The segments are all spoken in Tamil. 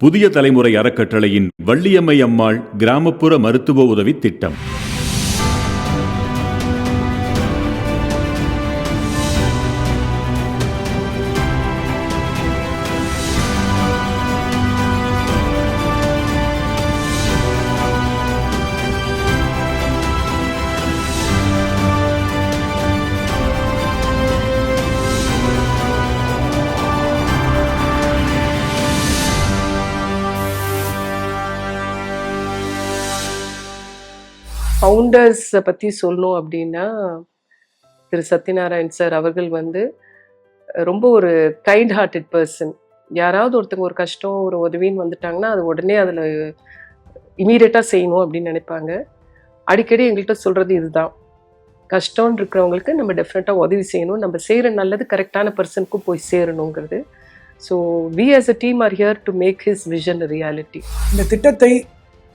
புதிய தலைமுறை அறக்கட்டளையின் வள்ளியம்மை அம்மாள் கிராமப்புற மருத்துவ உதவி திட்டம். ஃபவுண்டர்ஸை பற்றி சொல்லணும் அப்படின்னா திரு சத்யநாராயண் சார் அவர்கள் வந்து ரொம்ப ஒரு கைண்ட் ஹார்ட்டட் பர்சன் யாராவது ஒருத்தங்க ஒரு கஷ்டம் ஒரு உதவின்னு வந்துட்டாங்கன்னா அது உடனே அதில் இமீடியட்டாக செய்யணும் அப்படின்னு நினைப்பாங்க. அடிக்கடி எங்கள்கிட்ட சொல்கிறது இதுதான். கஷ்டம்னு இருக்கிறவங்களுக்கு நம்ம டெஃபினட்டாக உதவி செய்யணும். நம்ம செய்கிற நல்லது கரெக்டான பர்சனுக்கும் போய் சேரணுங்கிறது. So we as a team are here to make his vision reality இந்த திட்டத்தை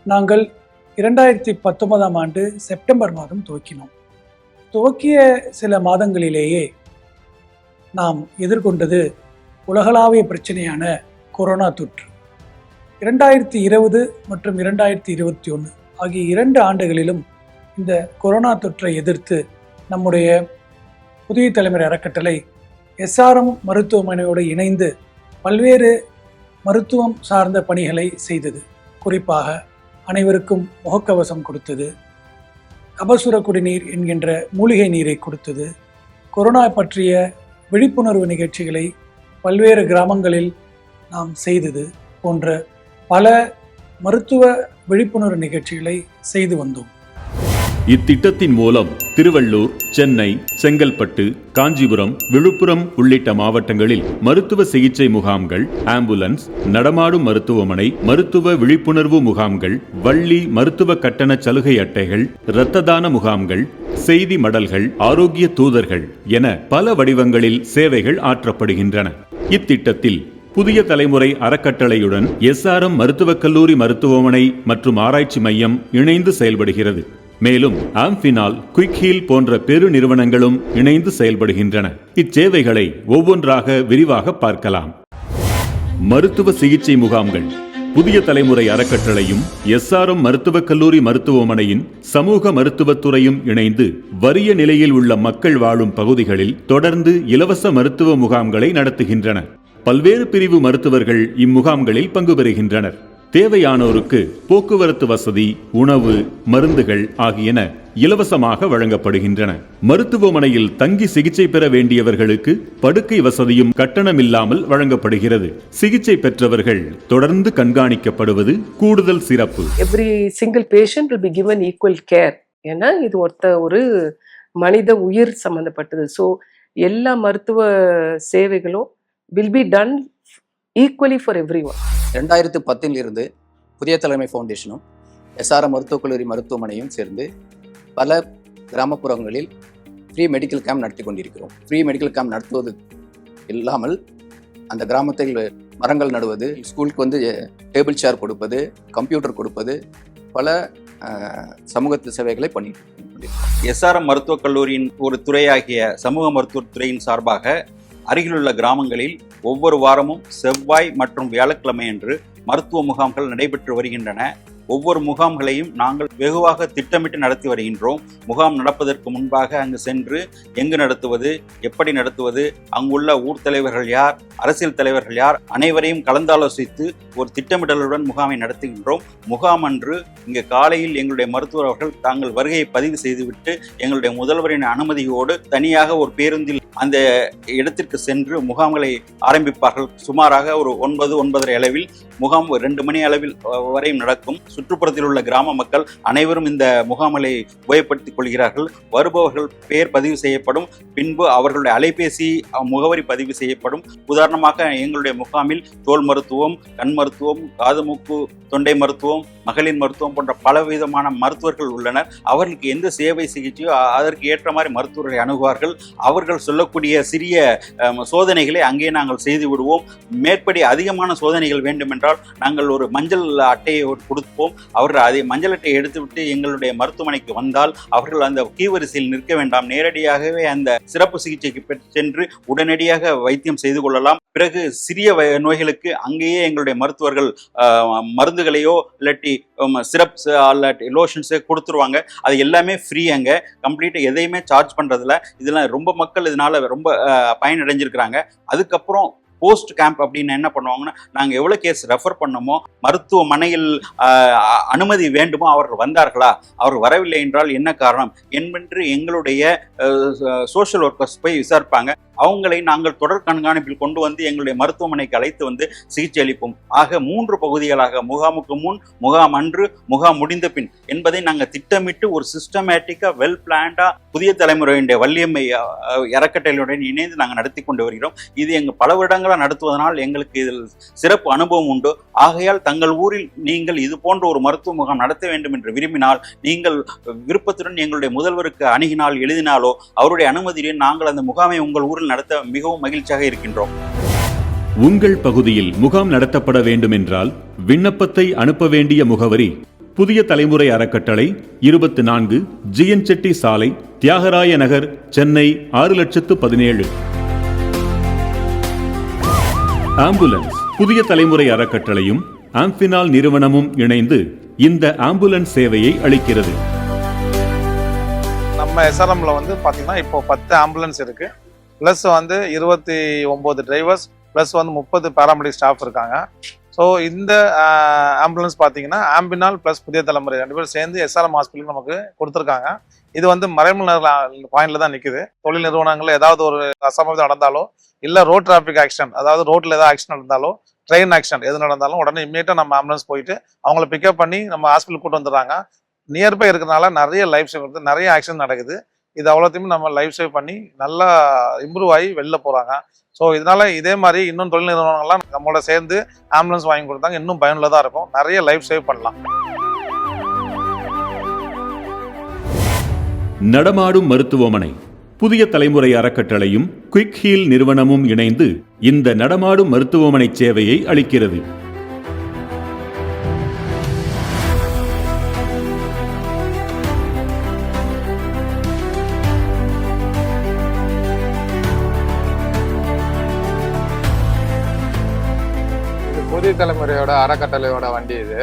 நாங்கள் இரண்டாயிரத்தி பத்தொன்பதாம் ஆண்டு செப்டம்பர் மாதம் துவக்கினோம். துவக்கிய சில மாதங்களிலேயே நாம் எதிர்கொண்டது உலகளாவிய பிரச்சனையான கொரோனா தொற்று. இரண்டாயிரத்தி இருபது மற்றும் இரண்டாயிரத்தி இருபத்தி ஒன்று ஆகிய இரண்டு ஆண்டுகளிலும் இந்த கொரோனா தொற்றை எதிர்த்து நம்முடைய புதிய தலைமுறை அறக்கட்டளை எஸ்ஆர்எம் மருத்துவமனையோடு இணைந்து பல்வேறு மருத்துவம் சார்ந்த பணிகளை செய்தது. குறிப்பாக அனைவருக்கும் முகக்கவசம் கொடுத்தது. கபசுர குடிநீர் என்கின்ற மூலிகை நீரை கொடுத்தது. கொரோனா பற்றிய விழிப்புணர்வு நிகழ்ச்சிகளை பல்வேறு கிராமங்களில் நாம் செய்தது போன்ற பல மருத்துவ விழிப்புணர்வு நிகழ்ச்சிகளை செய்து வந்தோம். இத்திட்டத்தின் மூலம் திருவள்ளூர் சென்னை செங்கல்பட்டு காஞ்சிபுரம் விழுப்புரம் உள்ளிட்ட மாவட்டங்களில் மருத்துவ சிகிச்சை முகாம்கள் ஆம்புலன்ஸ் நடமாடும் மருத்துவமனை மருத்துவ விழிப்புணர்வு முகாம்கள் வள்ளி மருத்துவ கட்டண சலுகை அட்டைகள் இரத்த தான முகாம்கள் செய்தி மடல்கள் ஆரோக்கிய தூதர்கள் என பல வடிவங்களில் சேவைகள் ஆற்றப்படுகின்றன. இத்திட்டத்தில் புதிய தலைமுறை அறக்கட்டளையுடன் எஸ்ஆர்எம் மருத்துவக் கல்லூரி மருத்துவமனை மற்றும் ஆராய்ச்சி மையம் இணைந்து செயல்படுகிறது. மேலும் ஆம்பினால் குயிக் ஹீல் போன்ற பெரு நிறுவனங்களும் இணைந்து செயல்படுகின்றன. இச்சேவைகளை ஒவ்வொன்றாக விரிவாக பார்க்கலாம். மருத்துவ சிகிச்சை முகாம்கள். புதிய தலைமுறை அறக்கட்டளையும் எஸ்ஆர்எம் மருத்துவக் கல்லூரி மருத்துவமனையின் சமூக மருத்துவத்துறையும் இணைந்து வறிய நிலையில் உள்ள மக்கள் வாழும் பகுதிகளில் தொடர்ந்து இலவச மருத்துவ முகாம்களை நடத்துகின்றன. பல்வேறு பிரிவு மருத்துவர்கள் இம்முகாம்களில் பங்கு பெறுகின்றனர். தேவையானோருக்கு போக்குவரத்து வசதி உணவு மருந்துகள் ஆகியன இலவசமாக வழங்கப்படுகின்றன. மருத்துவமனையில் தங்கி சிகிச்சை பெற வேண்டியவர்களுக்கு படுக்கை வசதியும் கட்டணமில்லாமல் வழங்கப்படுகிறது. சிகிச்சை பெற்றவர்கள் தொடர்ந்து கண்காணிக்கப்படுவது கூடுதல் சிறப்பு. Every single patient will be given equal care ஏன்னா இது ஒருத்த ஒரு மனித உயிர் சம்மந்தப்பட்டது ஸோ எல்லா மருத்துவ சேவைகளும் will be done equally for everyone ரெண்டாயிரத்து பத்தில் இருந்து புதிய தலைமை ஃபவுண்டேஷனும் எஸ்ஆர்எம் மருத்துவக் கல்லூரி மருத்துவமனையும் சேர்ந்து பல கிராமப்புறங்களில் ஃப்ரீ மெடிக்கல் கேம்ப் நடத்தி கொண்டிருக்கிறோம். ஃப்ரீ மெடிக்கல் கேம்ப் நடத்துவது இல்லாமல் அந்த கிராமத்தில் மரங்கள் நடுவது ஸ்கூலுக்கு வந்து டேபிள் சேர் கொடுப்பது கம்ப்யூட்டர் கொடுப்பது பல சமூகத்து சேவைகளை பண்ணிட்டு எஸ்ஆர்எம் மருத்துவக் கல்லூரியின் ஒரு துறையாகிய சமூக மருத்துவத் துறையின் சார்பாக அருகிலுள்ள கிராமங்களில் ஒவ்வொரு வாரமும் செவ்வாய் மற்றும் வியாழக்கிழமையன்று மருத்துவ முகாம்கள் நடைபெற்று வருகின்றன. ஒவ்வொரு முகாம்களையும் நாங்கள் வெகுவாக திட்டமிட்டு நடத்தி வருகின்றோம். முகாம் நடப்பதற்கு முன்பாக அங்கு சென்று எங்கு நடத்துவது எப்படி நடத்துவது அங்குள்ள ஊர் தலைவர்கள் யார் அரசியல் தலைவர்கள் யார் அனைவரையும் கலந்தாலோசித்து ஒரு திட்டமிடலுடன் முகாமை நடத்துகின்றோம். முகாம் அன்று இங்கு காலையில் எங்களுடைய மருத்துவர் அவர்கள் தாங்கள் வருகையை பதிவு செய்துவிட்டு எங்களுடைய முதல்வரின் அனுமதியோடு தனியாக ஒரு பேருந்தில் அந்த இடத்திற்கு சென்று முகாம்களை ஆரம்பிப்பார்கள். சுமாராக ஒரு ஒன்பது ஒன்பதரை அளவில் முகாம் ஒரு ரெண்டு மணி அளவில் வரையும் நடக்கும். சுற்றுப்புறத்தில் உள்ள கிராம மக்கள் அனைவரும் இந்த முகாமலை உபயோகப்படுத்திக் கொள்கிறார்கள். வருபவர்கள் பெயர் பதிவு செய்யப்படும் பின்பு அவர்களுடைய அலைபேசி முகவரி பதிவு செய்யப்படும். உதாரணமாக எங்களுடைய முகாமில் தோல் மருத்துவம் கண் மருத்துவம் காது மூக்கு தொண்டை மருத்துவம் மகளிர் மருத்துவம் போன்ற பல விதமான மருத்துவர்கள் உள்ளனர். அவர்களுக்கு எந்த சேவை சிகிச்சையோ அதற்கு ஏற்ற மாதிரி மருத்துவர்களை அணுகுவார்கள். அவர்கள் சொல்லக்கூடிய சிறிய சோதனைகளை அங்கே நாங்கள் செய்து விடுவோம். மேற்படி அதிகமான சோதனைகள் வேண்டுமென்றால் நாங்கள் ஒரு மஞ்சள் அட்டையை கொடுப்போம். அவர்கள் அதை மஞ்சள் அட்டையை எடுத்துவிட்டு எங்களுடைய மருத்துவமனைக்கு வந்தால் அவர்கள் அந்த கீவரிசையில் நிற்க வேண்டாம். நேரடியாகவே அந்த சிறப்பு சிகிச்சைக்கு சென்று உடனடியாக வைத்தியம் செய்து கொள்ளலாம். பிறகு சிறிய நோய்களுக்கு அங்கேயே எங்களுடைய மருத்துவர்கள் மருந்துகளையோ இல்லாட்டி சிரப்ஸ் இல்லாட்டி லோஷன்ஸோ கொடுத்துருவாங்க. அது எல்லாமே ஃப்ரீ அங்கே. கம்ப்ளீட்டாக எதையுமே சார்ஜ் பண்ணுறதில்ல இதெல்லாம் ரொம்ப மக்கள் இதனால் ரொம்ப பயனடைஞ்சிருக்கிறாங்க. அதுக்கப்புறம் போஸ்ட் கேம்ப் அப்படின்னு என்ன பண்ணுவாங்கன்னா நாங்கள் எவ்வளோ கேஸ் ரெஃபர் பண்ணமோ மருத்துவமனையில் அனுமதி வேண்டுமோ அவர்கள் வந்தார்களா? அவர் வரவில்லை என்றால் என்ன காரணம்? என்பென்று எங்களுடைய சோஷியல் ஒர்க்கர்ஸ் போய் விசாரிப்பாங்க. அவங்களை நாங்கள் தொடர் கண்காணிப்பில் கொண்டு வந்து எங்களுடைய மருத்துவமனைக்கு அழைத்து வந்து சிகிச்சை அளிப்போம். ஆக மூன்று பகுதிகளாக முகாமுக்கு முன் முகாம் அன்று முகாம் முடிந்த பின் என்பதை நாங்கள் திட்டமிட்டு ஒரு சிஸ்டமேட்டிக்காக வெல் பிளான்டா புதிய தலைமுறையினுடைய வள்ளியம்மை அஹ், இணைந்து நாங்கள் நடத்தி கொண்டு வருகிறோம். இது எங்கள் பல வருடங்களாக நடத்துவதனால் எங்களுக்கு இதில் சிறப்பு அனுபவம் உண்டு. ஆகையால் தங்கள் ஊரில் நீங்கள் இது போன்ற ஒரு மருத்துவ முகாம் நடத்த வேண்டும் என்று விரும்பினால் நீங்கள் விருப்பத்துடன் எங்களுடைய முதல்வருக்கு அணுகினால் எழுதினாலோ அவருடைய அனுமதியுடன் நாங்கள் அந்த முகாமை உங்கள் ஊரில் நடத்த மிகவும் மகிழ்ச்சியாக இருக்கின்றோம். உங்கள் பகுதியில் முகாம் நடத்தப்பட வேண்டுமென்றால் விண்ணப்பத்தை அனுப்ப வேண்டிய முகவரி புதிய தலைமுறை அறக்கட்டளை இருபத்தி நான்கு ஜிஎன் செட்டி சாலை தியாகராய நகர் சென்னை ஆறு லட்சத்து பதினேழு. ஆம்புலன்ஸ் புதிய தலைமுறை அறக்கட்டளையும் ஆம்பினால் நிறுவனமும் இணைந்து இந்த ஆம்புலன்ஸ் சேவையை அளிக்கிறது. நம்ம எஸ்ஆர்எம்ல வந்து பார்த்தீங்கன்னா இப்போ பத்து ஆம்புலன்ஸ் இருக்கு. ப்ளஸ் வந்து இருபத்தி ஒம்பது டிரைவர்ஸ் ப்ளஸ் வந்து முப்பது பேராமெடிக் ஸ்டாஃப் இருக்காங்க. ஸோ இந்த ஆம்புலன்ஸ் பார்த்தீங்கன்னா ஆம்பினால் ப்ளஸ் புதிய தலைமுறை ரெண்டு பேரும் சேர்ந்து எஸ்ஆர்எம் ஹாஸ்பிட்டல் நமக்கு கொடுத்துருக்காங்க. இது வந்து மறைமுக பாயிண்ட்ல தான் நிற்குது தொழில் நிறுவனங்கள் ஏதாவது ஒரு அசம்பாவிதம் நடந்தாலோ இல்லை ரோட் டிராஃபிக் ஆக்சிடென்ட் அதாவது ரோட்டில் ஏதாவது ஆக்சிடென்ட் நடந்தாலோ ட்ரெயின் ஆக்சிடென்ட் எது நடந்தாலும் உடனே இம்மீடியட்டாக நம்ம ஆம்புலன்ஸ் போயிட்டு அவங்கள பிக்கப் பண்ணி நம்ம ஹாஸ்பிட்டல் கூட்டு வந்துடுறாங்க. நியர்பை இருக்கிறனால நிறைய லைஃப் சேவ் நிறைய ஆக்சிடென்ட் நடக்குது. இது அவ்வளோத்தையும் நம்ம லைஃப் சேவ் பண்ணி நல்லா இம்ப்ரூவ் ஆகி வெளில போகிறாங்க ஸோ இதனால் இதே மாதிரி இன்னும் தொழில் நிறுவனங்கள்லாம் நம்மளோட சேர்ந்து ஆம்புலன்ஸ் வாங்கி கொடுத்தாங்க. இன்னும் பயனுள்ளதாக இருக்கும். நிறைய லைஃப் சேவ் பண்ணலாம். நடமாடும் மருத்துவமனை. புதிய தலைமுறை அறக்கட்டளையும் குயிக் ஹீல் நிறுவனமும் இணைந்து இந்த நடமாடும் மருத்துவமனை சேவையை அளிக்கிறது. தலைமுறையோட அறக்கட்டளையோட வண்டி இது.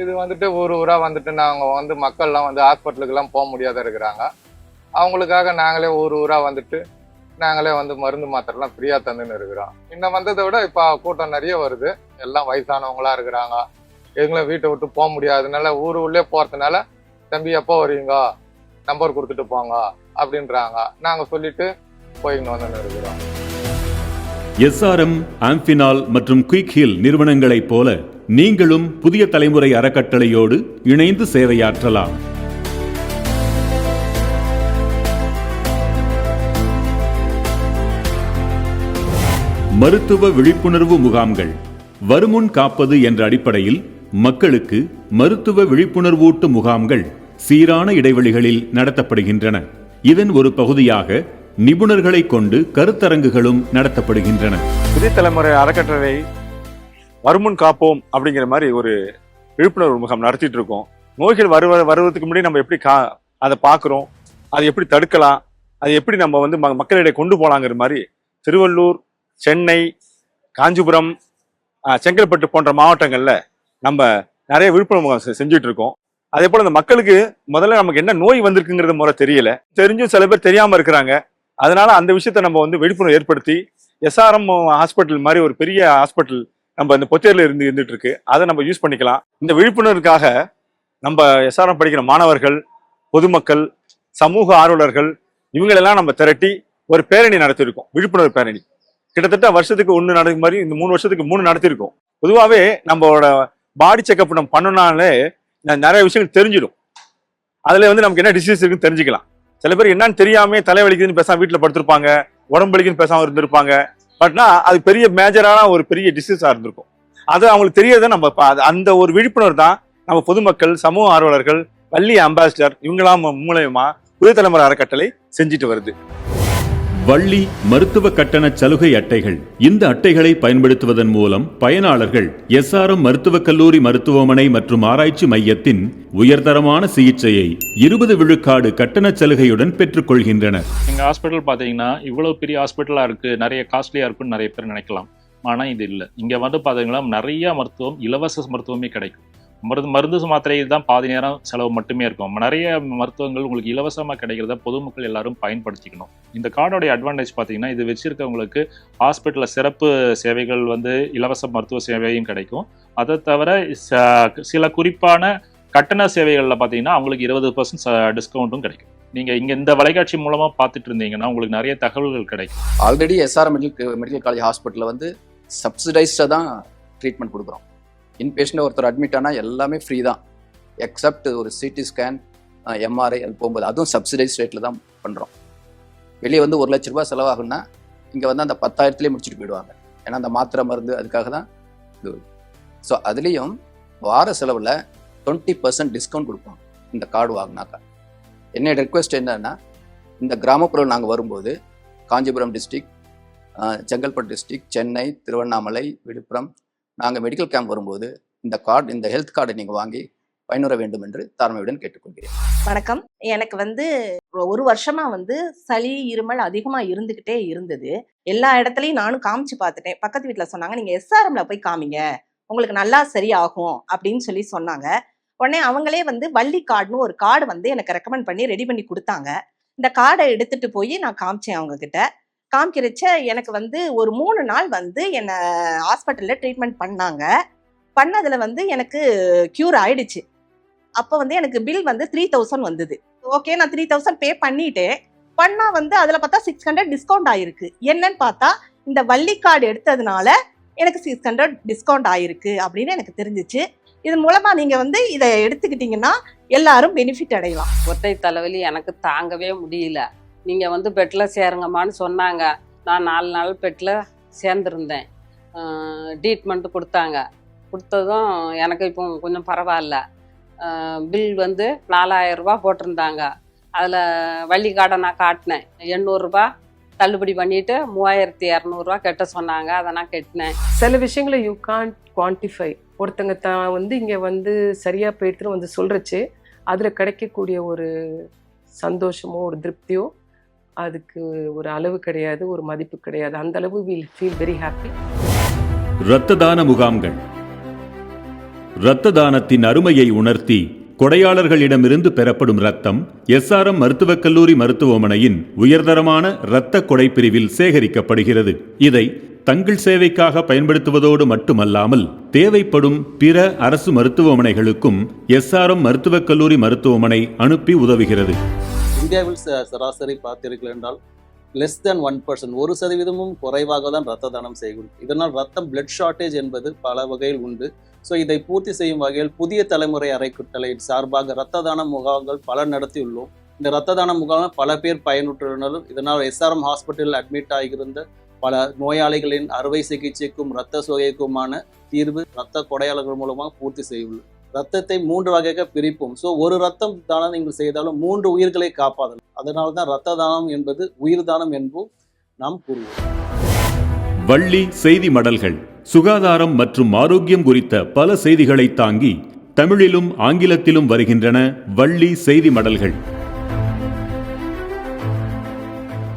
இது வந்துட்டு ஊர் ஊராக வந்துட்டு நாங்கள் வந்து மக்கள்லாம் வந்து ஹாஸ்பிட்டலுக்கெல்லாம் போக முடியாத இருக்கிறாங்க. அவங்களுக்காக நாங்களே ஊர் ஊராக வந்துட்டு நாங்களே வந்து மருந்து மாத்திரைலாம் ஃப்ரீயாக தந்துன்னு இருக்கிறோம். இன்னும் வந்ததை விட இப்போ கூட்டம் நிறைய வருது. எல்லாம் வயசானவங்களாக இருக்கிறாங்க. எங்களும் வீட்டை விட்டு போக முடியாதனால ஊர் உள்ளே போகிறதுனால தம்பி எப்போ வருவீங்க? நம்பர் கொடுத்துட்டு போங்க. அப்படின்றாங்க. நாங்கள் சொல்லிட்டு போயின்னு வந்துன்னு இருக்கிறோம். எஸ்ஆர்எம் ஆம்பினால் மற்றும் குயிக் ஹில் நிறுவனங்களைப் போல நீங்களும் புதிய தலைமுறை அறக்கட்டளையோடு இணைந்து சேவையாற்றலாம். மருத்துவ விழிப்புணர்வு முகாம்கள். வருமுன் காப்பது என்ற அடிப்படையில் மக்களுக்கு மருத்துவ விழிப்புணர்வூட்டு முகாம்கள் சீரான இடைவெளிகளில் நடத்தப்படுகின்றன. இதன் ஒரு பகுதியாக நிபுணர்களை கொண்டு கருத்தரங்குகளும் நடத்தப்படுகின்றன. புதிய தலைமுறை அறக்கட்டளை வருமுன் காப்போம் அப்படிங்கிற மாதிரி ஒரு விழிப்புணர்வு முகாம் நடத்திட்டு இருக்கோம். நோய்கள் வருவ வருவதற்கு முன்னாடி நம்ம எப்படி கா அதை பார்க்குறோம். அதை எப்படி தடுக்கலாம்? அதை எப்படி நம்ம வந்து ம- மக்களிடையே கொண்டு போகலாங்கிற மாதிரி திருவள்ளூர் சென்னை காஞ்சிபுரம் செங்கல்பட்டு போன்ற மாவட்டங்களில் நம்ம நிறைய விழிப்புணர்வு முகாம் செ- செஞ்சுட்டு இருக்கோம். அதே போல் இந்த மக்களுக்கு முதல்ல நமக்கு என்ன நோய் வந்திருக்குங்கிறது முறை தெரியல. தெரிஞ்சும் சில பேர் தெரியாமல் இருக்கிறாங்க. அதனால அந்த விஷயத்த நம்ம வந்து விழிப்புணர்வு ஏற்படுத்தி எஸ்ஆர்எம் ஹாஸ்பிட்டல் மாதிரி ஒரு பெரிய ஹாஸ்பிட்டல் நம்ம இந்த பொத்தேரில் இருந்து இருந்துட்டு இருக்கு. அதை நம்ம யூஸ் பண்ணிக்கலாம். இந்த விழிப்புணர்வுக்காக நம்ம எஸ்ஆர்எம் படிக்கிற மாணவர்கள் பொதுமக்கள் சமூக ஆர்வலர்கள் இவங்களெல்லாம் நம்ம திரட்டி ஒரு பேரணி நடத்தியிருக்கோம். விழிப்புணர்வு பேரணி. கிட்டத்தட்ட வருஷத்துக்கு ஒன்று நடக்கும் மாதிரி இந்த மூணு வருஷத்துக்கு மூணு நடத்தியிருக்கோம். பொதுவாகவே நம்மளோட பாடி செக்அப் நம்ம பண்ணனாலே ந- நிறைய விஷயங்கள் தெரிஞ்சிடும். அதில் வந்து நமக்கு என்ன டிசீஸ் இருக்குன்னு தெரிஞ்சுக்கலாம். சில பேர் என்னன்னு தெரியாம தலைவலிக்குதுன்னு பேசாம வீட்டில் படுத்திருப்பாங்க உடம்பு வலிக்குன்னு பேசாம இருந்திருப்பாங்க. பட்னா அது பெரிய மேஜரான ஒரு பெரிய டிசீஸாக இருந்திருக்கும். அது அவங்களுக்கு தெரியாத நம்ம அது- அந்த ஒரு விழிப்புணர்வு தான் நம்ம பொதுமக்கள் சமூக ஆர்வலர்கள் பள்ளி அம்பாசிடர் இவங்களாம் மூலயமா புதிய தலைமுறை அறக்கட்டளை செஞ்சுட்டு வருது. வள்ளி மருத்துவ கட்டண சலுகை அட்டைகள். இந்த அட்டைகளை பயன்படுத்துவதன் மூலம் பயனாளர்கள் எஸ்ஆர்எம் மருத்துவக் கல்லூரி மருத்துவமனை மற்றும் ஆராய்ச்சி மையத்தின் உயர்தரமான சிகிச்சையை இருபது விழுக்காடு கட்டண சலுகையுடன் பெற்றுக்கொள்கின்றனர் எங்க ஹாஸ்பிட்டல் பாத்தீங்கன்னா இவ்வளவு பெரிய ஹாஸ்பிட்டலா இருக்கு நிறைய காஸ்ட்லியா இருக்குன்னு நிறைய பேர் நினைக்கலாம். ஆனா இது இல்லை. இங்க வந்து பாத்தீங்கன்னா நிறைய மருத்துவம் இலவச மருத்துவமே கிடைக்கும். மருந்து மருந்து மாத்திரை தான் பாதி நேரம் செலவு மட்டுமே இருக்கும். நிறைய மருத்துவங்கள் உங்களுக்கு இலவசமாக கிடைக்கிறத பொதுமக்கள் எல்லாரும் பயன்படுத்திக்கணும். இந்த கார்டோடைய அட்வான்டேஜ் பார்த்தீங்கன்னா இது வச்சிருக்கவங்களுக்கு ஹாஸ்பிட்டலில் சிறப்பு சேவைகள் வந்து இலவச மருத்துவ சேவையும் கிடைக்கும். அதை தவிர ச- சில குறிப்பான கட்டண சேவைகளில் பார்த்தீங்கன்னா அவங்களுக்கு இருபது பர்சன்ட் டிஸ்கவுண்ட்டும் கிடைக்கும். நீங்க இங்க இந்த வலைக்காட்சி மூலமா பார்த்துட்டு இருந்தீங்கன்னா உங்களுக்கு நிறைய தகவல்கள் கிடைக்கும். Already S R medical medical college ஹாஸ்பிட்டலில் வந்து சப்சிடைஸ்டாக தான் ட்ரீட்மெண்ட் கொடுக்குறோம். இன்பேஷண்ட் ஒருத்தர் அட்மிட் ஆனால் எல்லாமே ஃப்ரீ தான். எக்ஸப்ட் ஒரு சிடி ஸ்கேன் எம்ஆர்ஐ அது போகும்போது. அதுவும் சப்சிடைஸ் ரேட்டில் தான் பண்ணுறோம் வெளியே வந்து ஒரு லட்ச ரூபா செலவாகுன்னா இங்கே வந்து அந்த பத்தாயிரத்துலேயே முடிச்சுட்டு போயிடுவாங்க. ஏன்னா அந்த மாத்திரை மருந்து அதுக்காக தான் இது. ஸோ அதுலேயும் வார செலவில் டுவெண்ட்டி பர்சன்ட் டிஸ்கவுண்ட் கொடுப்போம் இந்த கார்டு வாங்கினாக்கா. என்னோட ரெக்வெஸ்ட் என்னன்னா இந்த கிராமப்புறம் நாங்கள் வரும்போது காஞ்சிபுரம் டிஸ்ட்ரிக்ட் செங்கல்பட்டு டிஸ்ட்ரிக்ட் சென்னை திருவண்ணாமலை விழுப்புரம் நாங்கள் மெடிக்கல் கேம்ப் வரும்போது இந்த கார்டு இந்த ஹெல்த் கார்டை நீங்கள் வாங்கி பயனுற வேண்டும் என்று தாழ்மையுடன் கேட்டுக்கொள்கிறேன். வணக்கம். எனக்கு வந்து ஒரு வருஷமா வந்து சளி இருமல் அதிகமா இருந்துகிட்டே இருந்தது. எல்லா இடத்துலையும் நானும் காமிச்சு பார்த்துட்டேன். பக்கத்து வீட்டில் சொன்னாங்க நீங்க எஸ்ஆர்எம்ல போய் காமிங்க. உங்களுக்கு நல்லா சரியாகும் அப்படின்னு சொல்லி சொன்னாங்க. உடனே அவங்களே வந்து வள்ளி கார்டுன்னு ஒரு கார்டு வந்து எனக்கு ரெக்கமெண்ட் பண்ணி ரெடி பண்ணி கொடுத்தாங்க. இந்த கார்டை எடுத்துட்டு போய் நான் காமிச்சேன் அவங்க கிட்ட காமிக்கிறச்ச எனக்கு வந்து ஒரு மூணு நாள் வந்து என்னை ஹாஸ்பிட்டலில் ட்ரீட்மெண்ட் பண்ணாங்க. பண்ணதில் வந்து எனக்கு க்யூர் ஆயிடுச்சு. அப்போ வந்து எனக்கு பில் வந்து த்ரீ தௌசண்ட் வந்தது. ஓகே நான் த்ரீ தௌசண்ட் பே பண்ணிட்டேன். பண்ணால் வந்து அதில் பார்த்தா சிக்ஸ் ஹண்ட்ரட் டிஸ்கவுண்ட் ஆயிருக்கு. என்னன்னு பார்த்தா இந்த வள்ளி கார்டு எடுத்ததுனால எனக்கு சிக்ஸ் ஹண்ட்ரட் டிஸ்கவுண்ட் ஆயிருக்கு அப்படின்னு எனக்கு தெரிஞ்சிச்சு. இது மூலமா நீங்க வந்து இதை எடுத்துக்கிட்டீங்கன்னா எல்லாரும் பெனிஃபிட் அடையலாம். ஒற்றை தலைவலி எனக்கு தாங்கவே முடியல. நீங்கள் வந்து பெட்டில் சேருங்கம்மான்னு சொன்னாங்க. நான் நாலு நாள் பெட்டில் சேர்ந்துருந்தேன். ட்ரீட்மெண்ட்டு கொடுத்தாங்க. கொடுத்ததும் எனக்கு இப்போ கொஞ்சம் பரவாயில்ல. பில் வந்து நாலாயிரம் போட்டிருந்தாங்க. அதில் வள்ளி கார்டை நான் காட்டினேன். எண்ணூறுரூபா தள்ளுபடி பண்ணிட்டு மூவாயிரத்தி இரநூறுவா கட்ட சொன்னாங்க. அதை நான் கட்டினேன். சில விஷயங்களை யூ கான்ட் குவான்டிஃபை ஒருத்தங்க தான் வந்து இங்கே வந்து சரியாக போயிடுத்துன்னு வந்து சொல்கிறச்சு அதில் கிடைக்கக்கூடிய ஒரு சந்தோஷமோ ஒரு திருப்தியோ அதுக்கு ஒரு அளவு கிடையாது ஒரு மதிப்பு கிடையாது. அந்த அளவு வில் ஃபீல் வெரி ஹாப்பி இரத்த தான முகாம்கள். இரத்த தானத்தின் அருமையை உணர்த்தி கொடையாளர்களிடமிருந்து பெறப்படும் ரத்தம் எஸ்ஆர்எம் மருத்துவக் கல்லூரி மருத்துவமனையின் உயர்தரமான இரத்த கொடை பிரிவில் சேகரிக்கப்படுகிறது. இதை தங்கள் சேவைக்காக பயன்படுத்துவதோடு மட்டுமல்லாமல் தேவைப்படும் பிற அரசு மருத்துவமனைகளுக்கும் எஸ்ஆர்எம் மருத்துவக் கல்லூரி மருத்துவமனை அனுப்பி உதவுகிறது. இந்தியாவில் ச- சராசரி பார்த்தீர்கள் என்றால் லெஸ் தென் ஒன் பர்சன்ட் ஒரு சதவீதமும் குறைவாக தான் ரத்த தானம் செய்யும். இதனால் ரத்தம் பிளட் ஷார்ட்டேஜ் என்பது பல வகையில் உண்டு. ஸோ இதை பூர்த்தி செய்யும் வகையில் புதிய தலைமுறை அறைக்குட்டளையின் சார்பாக இரத்த தான முகாம்கள் பல நடத்தியுள்ளோம். இந்த இரத்த தான முகாமில் பல பேர் பயனுற்றுள்ளனர். இதனால் எஸ்ஆர்எம் ஹாஸ்பிட்டலில் அட்மிட் ஆகியிருந்த பல நோயாளிகளின் அறுவை சிகிச்சைக்கும் இரத்த சோகைக்குமான தீர்வு இரத்த கொடையாளர்கள் மூலமாக பூர்த்தி செய்யுள்ளது ரத்தத்தை மூன்று வகையாக பிரிப்போம். ஸோ ஒரு ரத்தம் தானம் நீங்கள் செய்தாலும் மூன்று உயிர்களை காப்பாதலாம் அதனால தான் ரத்த தானம் என்பது உயிர் தானம் என்போம் நாம் கூறுவோம். வள்ளி செய்தி மடல்கள் சுகாதாரம் மற்றும் ஆரோக்கியம் குறித்த பல செய்திகளை தாங்கி தமிழிலும் ஆங்கிலத்திலும் வருகின்றன வள்ளி செய்தி மடல்கள்.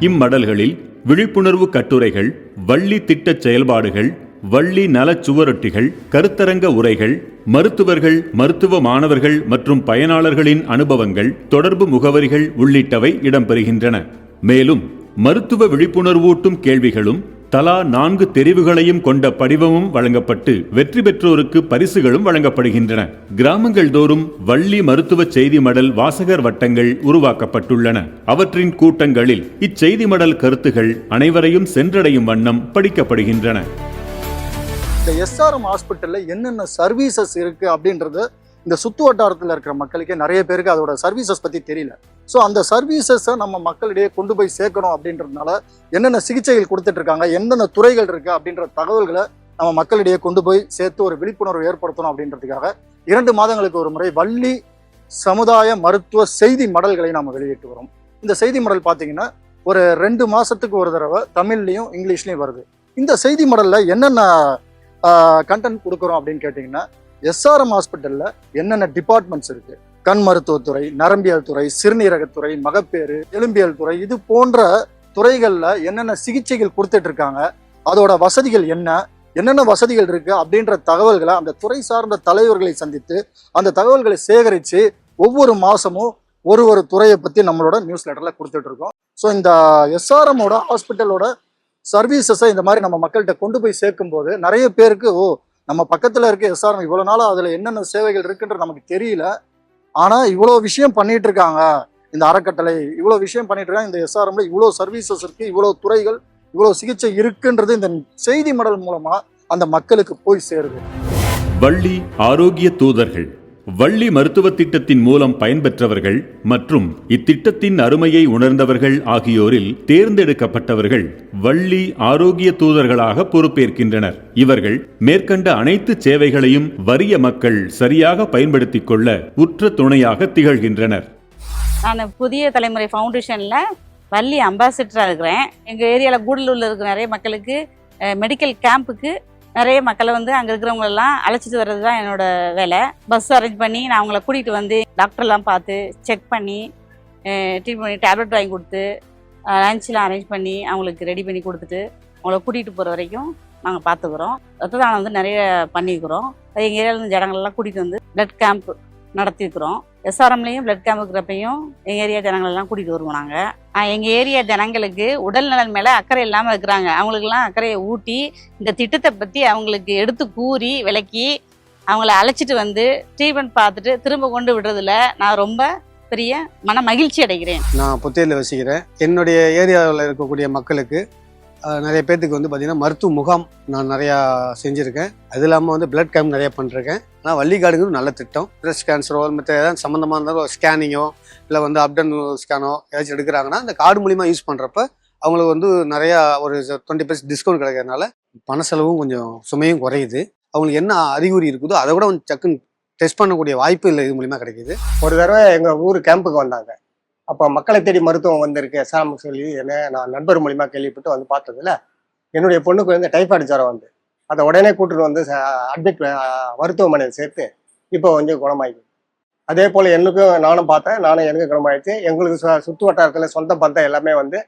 இம்மடல்களில் விழிப்புணர்வு கட்டுரைகள் வள்ளி திட்ட செயல்பாடுகள் வள்ளி நலச் சுவரொட்டிகள் கருத்தரங்க உரைகள் மருத்துவர்கள் மருத்துவ மாணவர்கள் மற்றும் பயனாளர்களின் அனுபவங்கள் தொடர்பு முகவரிகள் உள்ளிட்டவை இடம்பெறுகின்றன. மேலும் மருத்துவ விழிப்புணர்வூட்டும் கேள்விகளும் தலா நான்கு தெரிவுகளையும் கொண்ட படிவமும் வழங்கப்பட்டு வெற்றி பெற்றோருக்கு பரிசுகளும் வழங்கப்படுகின்றன. கிராமங்கள் தோறும் வள்ளி மருத்துவ செய்தி மடல் வாசகர் வட்டங்கள் உருவாக்கப்பட்டுள்ளன. அவற்றின் கூட்டங்களில் இச்செய்தி மடல் கருத்துகள் அனைவரையும் சென்றடையும் வண்ணம் படிக்கப்படுகின்றன. இந்த எஸ்ஆர்எம் ஹாஸ்பிட்டலில் என்னென்ன சர்வீசஸ் இருக்குது அப்படின்றது இந்த சுத்து வட்டாரத்தில் இருக்கிற மக்களுக்கே நிறைய பேருக்கு அதோட சர்வீசஸ் பற்றி தெரியல. ஸோ அந்த சர்வீசஸை நம்ம மக்களிடையே கொண்டு போய் சேர்க்கணும் அப்படின்றதுனால என்னென்ன சிகிச்சைகள் கொடுத்துட்டு இருக்காங்க எந்தெந்த துறைகள் இருக்குது அப்படின்ற தகவல்களை நம்ம மக்களிடையே கொண்டு போய் சேர்த்து ஒரு விழிப்புணர்வு ஏற்படுத்தணும் அப்படின்றதுக்காக இரண்டு மாதங்களுக்கு ஒரு முறை வள்ளி சமுதாய மருத்துவ செய்தி மடல்களை நாம் வெளியிட்டு வரோம். இந்த செய்தி மடல் பார்த்தீங்கன்னா ஒரு ரெண்டு மாதத்துக்கு ஒரு தடவை தமிழ்லையும் இங்கிலீஷ்லையும் வருது. இந்த செய்தி மடலில் என்னென்ன கண்டென்ட் கொடுக்குறோம் அப்படின்னு கேட்டிங்கன்னா எஸ்ஆர்எம் ஹாஸ்பிட்டலில் என்னென்ன டிபார்ட்மெண்ட்ஸ் இருக்கு? கண் மருத்துவத்துறை நரம்பியல் துறை சிறுநீரகத்துறை மகப்பேறு எலும்பியல் துறை இது போன்ற துறைகளில் என்னென்ன சிகிச்சைகள் கொடுத்துட்டு இருக்காங்க? அதோட வசதிகள் என்ன? என்னென்ன வசதிகள் இருக்கு? அப்படின்ற தகவல்களை அந்த துறை சார்ந்த தலைவர்களை சந்தித்து அந்த தகவல்களை சேகரித்து ஒவ்வொரு மாதமும் ஒரு ஒரு துறையை பற்றி நம்மளோட நியூஸ் லெட்டரில் கொடுத்துட்டு இருக்கோம். ஸோ இந்த எஸ்ஆர்எம்மோட ஹாஸ்பிட்டலோட சர்வீசஸை இந்த மாதிரி நம்ம மக்கள்கிட்ட கொண்டு போய் சேர்க்கும் போது நிறைய பேருக்கு ஓ நம்ம பக்கத்தில் இருக்க எஸ்ஆர்எம் இவ்வளோ நாளாக அதில் என்னென்ன சேவைகள் இருக்குன்றது நமக்கு தெரியல. ஆனால் இவ்வளோ விஷயம் பண்ணிட்டு இருக்காங்க. இந்த அறக்கட்டளை இவ்வளோ விஷயம் பண்ணிட்டு இருக்காங்க. இந்த எஸ்ஆர்எம்ல இவ்வளோ சர்வீசஸ் இருக்கு இவ்வளோ துறைகள் இவ்வளோ சிகிச்சை இருக்குன்றது இந்த செய்தி மடல் மூலமாக அந்த மக்களுக்கு போய் சேருது. வள்ளி ஆரோக்கிய தூதர்கள். வள்ளி மருத்துவ திட்டத்தின் மூலம் பயன்பெற்றவர்கள் மற்றும் இத்திட்டத்தின் அருமையை உணர்ந்தவர்கள் ஆகியோரில் தேர்ந்தெடுக்கப்பட்டவர்கள் வள்ளி ஆரோக்கிய தூதர்களாக பொறுப்பேற்கின்றனர். இவர்கள் மேற்கண்ட அனைத்து சேவைகளையும் வறிய மக்கள் சரியாக பயன்படுத்திக் கொள்ள உற்ற துணையாக திகழ்கின்றனர். நான் புதிய தலைமுறை ஃபவுண்டேஷனில் வள்ளி அம்பாசிடராக இருக்கிறேன். எங்கள் ஏரியாவில் கூடலூரில் இருக்கிற நிறைய மக்களுக்கு மெடிக்கல் கேம்புக்கு நிறைய மக்களை வந்து அங்கே இருக்கிறவங்களெல்லாம் அழைச்சிட்டு வர்றது தான் என்னோட வேலை. பஸ் அரேஞ்ச் பண்ணி நான் அவங்கள கூட்டிகிட்டு வந்து டாக்டர்லாம் பார்த்து செக் பண்ணி ட்ரீட் பண்ணி டேப்லெட் வாங்கி கொடுத்து லஞ்ச்லாம் அரேஞ்ச் பண்ணி அவங்களுக்கு ரெடி பண்ணி கொடுத்துட்டு அவங்கள கூட்டிகிட்டு போகிற வரைக்கும் நாங்கள் பார்த்துக்குறோம். ரத்த தானம் வந்து நிறைய பண்ணிக்கிறோம் எங்கள் ஏரியாவிலேருந்து ஜனங்கள்லாம் கூட்டிகிட்டு வந்து பிளட் கேம்ப் நடத்திருக்கிறோம் எஸ்ஆர்எம்லையும் பிளட் கேம்ப் இருக்கிறப்பையும் எங்கள் ஏரியா ஜனங்களெல்லாம் கூட்டிகிட்டு வருவோம் நாங்கள் எங்கள் ஏரியா ஜனங்களுக்கு உடல் நலன் மேலே அக்கறை இல்லாமல் இருக்கிறாங்க. அவங்களுக்கெல்லாம் அக்கறையை ஊட்டி இந்த திட்டத்தை பற்றி அவங்களுக்கு எடுத்து கூறி விளக்கி அவங்கள அழைச்சிட்டு வந்து ட்ரீட்மெண்ட் பார்த்துட்டு திரும்ப கொண்டு விடுறதுல நான் ரொம்ப பெரிய மன மகிழ்ச்சி அடைகிறேன். நான் புத்தேரில் வசிக்கிறேன். என்னுடைய ஏரியாவில் இருக்கக்கூடிய மக்களுக்கு நிறைய பேர்த்துக்கு வந்து பார்த்திங்கன்னா மருத்துவ முகாம் நான் நிறையா செஞ்சுருக்கேன். அது இல்லாமல் வந்து பிளட் கேம்ப் நிறையா பண்ணிருக்கேன் ஆனால் வள்ளிக்காடுங்கிறது நல்ல திட்டம். பிரஸ்ட் கேன்சரோ மற்ற ஏதாவது சம்மந்தமாக இருந்தாலும் ஸ்கேனிங்கோ இல்லை வந்து அப்டன் ஸ்கேனோ ஏதாச்சும் எடுக்கிறாங்கன்னா அந்த கார்டு மூலிமா யூஸ் பண்ணுறப்ப அவங்களுக்கு வந்து நிறையா ஒரு டுவெண்ட்டி பர்சன்ட் டிஸ்கவுண்ட் கிடைக்கிறதுனால பண செலவும் கொஞ்சம் சுமையும் குறையுது. அவங்களுக்கு என்ன அறிகுறி இருக்குதோ அதை விட கொஞ்சம் டக்குன்னு டெஸ்ட் பண்ணக்கூடிய வாய்ப்பு இல்லை இது மூலிமா கிடைக்கிது. ஒரு தடவை எங்கள் ஊர் கேம்புக்கு வந்தாங்க. அப்போ மக்களை தேடி மருத்துவம் வந்திருக்கு சாமி சொல்லி என்ன நான் நண்பர் மூலிமா கேள்விப்பட்டு வந்து பார்த்ததுல என்னுடைய பொண்ணுக்கு வந்து டைஃபாய்டு ஜுரம் வந்து. அதை உடனே கூட்டுட்டு வந்து அட்மிட் மருத்துவமனையில் சேர்த்து இப்போ கொஞ்சம் குணமாயிடுது அதே போல் எனக்கும் நானும் பார்த்தேன் நானும் எனக்கு குணமாயிடுச்சு. எங்களுக்கு சு- சுற்று வட்டாரத்தில் சொந்த பந்தம் எல்லாமே வந்து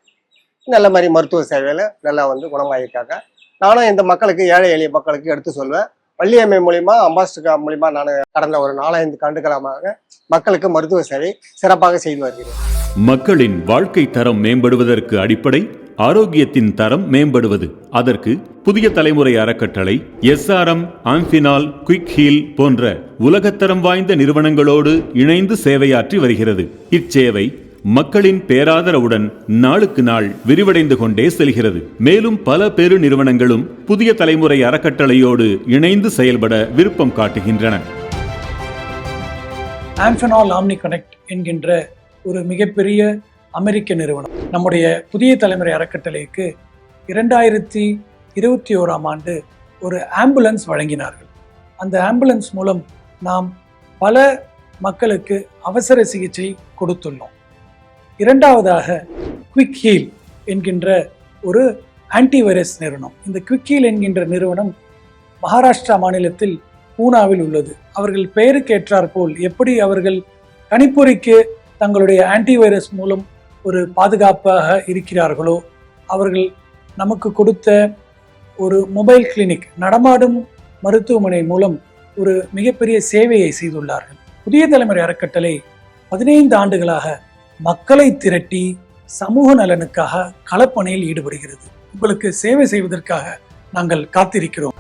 நல்ல மாதிரி மருத்துவ சேவையில் நல்லா வந்து குணமாயிருக்காங்க. நானும் இந்த மக்களுக்கு ஏழை எளிய மக்களுக்கு எடுத்து சொல்வேன். வள்ளியம்மை மூலிமா அம்பாஸ்டர் மூலிமா நான் கடந்த ஒரு நாலஞ்சு ஆண்டுகாலமாக மக்களுக்கு மருத்துவ சேவை சிறப்பாக செய்து வருகிறது. மக்களின் வாழ்க்கை தரம் மேம்படுவதற்கு அடிப்படை ஆரோக்கியத்தின் தரம் மேம்படுவது. அதற்கு புதிய தலைமுறை அறக்கட்டளை எஸ்ஆர்எம் ஆம்பினால் குயிக் ஹீல் போன்ற உலகத்தரம் வாய்ந்த நிறுவனங்களோடு இணைந்து சேவையாற்றி வருகிறது. இச்சேவை மக்களின் பேராதரவுடன் நாளுக்கு நாள் விரிவடைந்து கொண்டே செல்கிறது. மேலும் பல பெரு நிறுவனங்களும் புதிய தலைமுறை அறக்கட்டளையோடு இணைந்து செயல்பட விருப்பம் காட்டுகின்றன. ஆம்ஃபனால் ஆம்னி கனெக்ட் என்கின்ற ஒரு மிகப்பெரிய அமெரிக்க நிறுவனம். நம்முடைய புதிய தலைமுறை அறக்கட்டளைக்கு இரண்டாயிரத்தி இருபத்தி ஓராம் ஆண்டு ஒரு ஆம்புலன்ஸ் வழங்கினார்கள். அந்த ஆம்புலன்ஸ் மூலம் நாம் பல மக்களுக்கு அவசர சிகிச்சை கொடுத்துள்ளோம். இரண்டாவதாக குவிக் ஹீல் என்கின்ற ஒரு ஆன்டிவைரஸ் நிறுவனம். இந்த குவிக் ஹீல் என்கின்ற நிறுவனம் மகாராஷ்டிரா மாநிலத்தில் பூனாவில் உள்ளது. அவர்கள் பெயருக்கு ஏற்றாற்போல் எப்படி அவர்கள் கணிப்பொறிக்கு தங்களுடைய ஆன்டிவைரஸ் மூலம் ஒரு பாதுகாப்பாக இருக்கிறார்களோ அவர்கள் நமக்கு கொடுத்த ஒரு மொபைல் கிளினிக் நடமாடும் மருத்துவமனை மூலம் ஒரு மிகப்பெரிய சேவையை செய்துள்ளார்கள். புதிய தலைமுறை அறக்கட்டளை பதினைந்து ஆண்டுகளாக மக்களை திரட்டி சமூக நலனுக்காக களப்பணியில் ஈடுபடுகிறது. உங்களுக்கு சேவை செய்வதற்காக நாங்கள் காத்திருக்கிறோம்.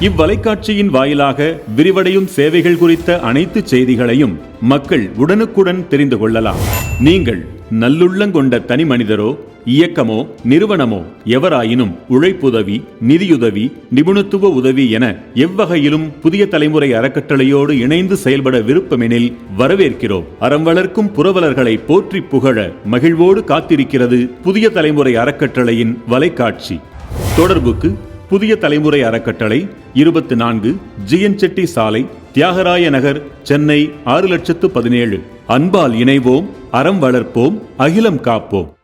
இவ்வலைக்காட்சியின் வாயிலாக விரிவடையும் சேவைகள் குறித்த அனைத்து செய்திகளையும் மக்கள் உடனுக்குடன் தெரிந்து கொள்ளலாம். நீங்கள் நல்லுள்ளங்கொண்ட தனி மனிதரோ இயக்கமோ நிறுவனமோ எவராயினும் உழைப்புதவி நிதியுதவி நிபுணத்துவ உதவி என எவ்வகையிலும் புதிய தலைமுறை அறக்கட்டளையோடு இணைந்து செயல்பட விருப்பமெனில் வரவேற்கிறோம். அறம் வளர்க்கும் புரவலர்களை போற்றி புகழ மகிழ்வோடு காத்திருக்கிறது புதிய தலைமுறை அறக்கட்டளையின் வலைக்காட்சி. தொடர்புக்கு புதிய தலைமுறை அறக்கட்டளை இருபத்தி நான்கு ஜிஎன் செட்டி சாலை தியாகராய நகர் சென்னை ஆறு லட்சத்து பதினேழு. அன்பால் இணைவோம் அறம் வளர்ப்போம் அகிலம் காப்போம்.